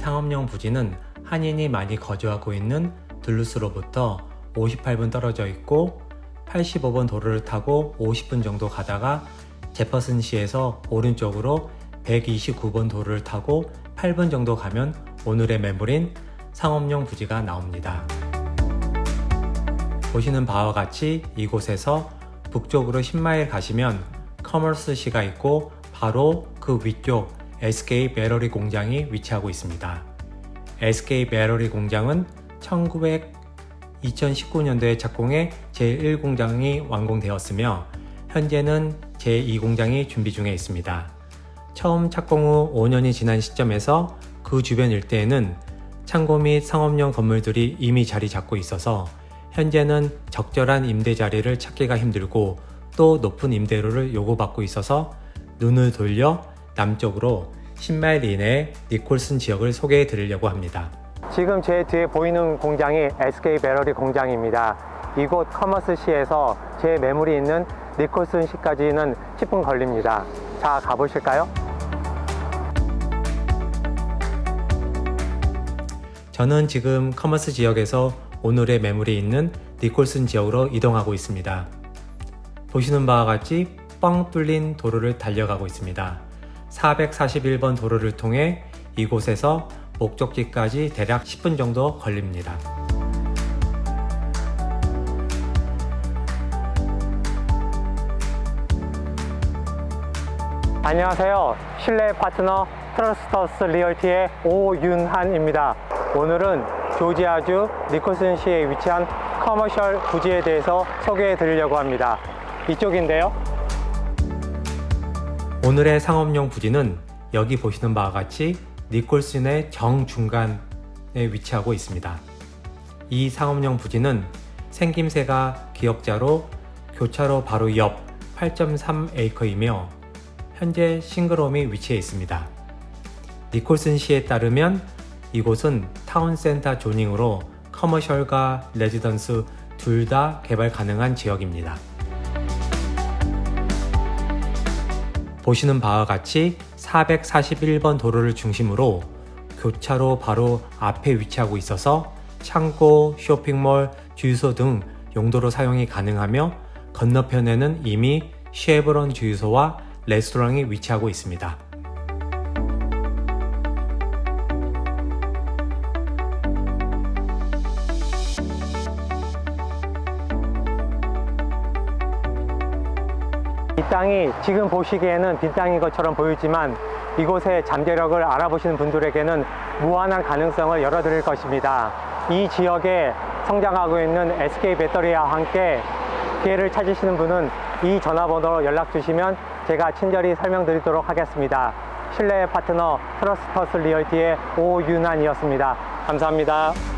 상업용 부지는 한인이 많이 거주하고 있는 둘루스로부터 58분 떨어져 있고 85번 도로를 타고 50분 정도 가다가 제퍼슨시에서 오른쪽으로 129번 도로를 타고 8분 정도 가면 오늘의 매물인 상업용 부지가 나옵니다. 보시는 바와 같이 이곳에서 북쪽으로 10마일 가시면 커머스시가 있고 바로 그 위쪽 SK 배러리 공장이 위치하고 있습니다. SK 배러리 공장은 1900 2019년도에 착공해 제1공장이 완공되었으며 현재는 제2공장이 준비 중에 있습니다. 처음 착공 후 5년이 지난 시점에서 그 주변 일대에는 창고 및 상업용 건물들이 이미 자리 잡고 있어서 현재는 적절한 임대 자리를 찾기가 힘들고 또 높은 임대료를 요구받고 있어서 눈을 돌려 남쪽으로 10마일 이내의 니콜슨 지역을 소개해 드리려고 합니다. 지금 제 뒤에 보이는 공장이 SK 배러리 공장입니다. 이곳 커머스시에서 제 매물이 있는 니콜슨 시까지는 10분 걸립니다. 자, 가보실까요? 저는 지금 커머스 지역에서 오늘의 매물이 있는 니콜슨 지역으로 이동하고 있습니다. 보시는 바와 같이 뻥 뚫린 도로를 달려가고 있습니다. 441번 도로를 통해 이곳에서 목적지까지 대략 10분 정도 걸립니다. 안녕하세요. 실내 파트너 트러스터스 리얼티의 오윤한입니다. 오늘은 조지아주 니콜슨시에 위치한 커머셜 부지에 대해서 소개해 드리려고 합니다. 이쪽인데요. 오늘의 상업용 부지는 여기 보시는 바와 같이 니콜슨의 정중간에 위치하고 있습니다. 이 상업용 부지는 생김새가 기역자로 교차로 바로 옆 8.3에이커이며 현재 싱글홈이 위치해 있습니다. 니콜슨 시에 따르면 이곳은 타운센터 조닝으로 커머셜과 레지던스 둘 다 개발 가능한 지역입니다. 보시는 바와 같이 441번 도로를 중심으로 교차로 바로 앞에 위치하고 있어서 창고, 쇼핑몰, 주유소 등 용도로 사용이 가능하며 건너편에는 이미 쉐브론 주유소와 레스토랑이 위치하고 있습니다. 이 땅이 지금 보시기에는 빈 땅인 것처럼 보이지만 이곳의 잠재력을 알아보시는 분들에게는 무한한 가능성을 열어드릴 것입니다. 이 지역에 성장하고 있는 SK 배터리와 함께 기회를 찾으시는 분은 이 전화번호로 연락 주시면 제가 친절히 설명드리도록 하겠습니다. 신뢰의 파트너 트러스터스 리얼티의 오윤환이었습니다. 감사합니다.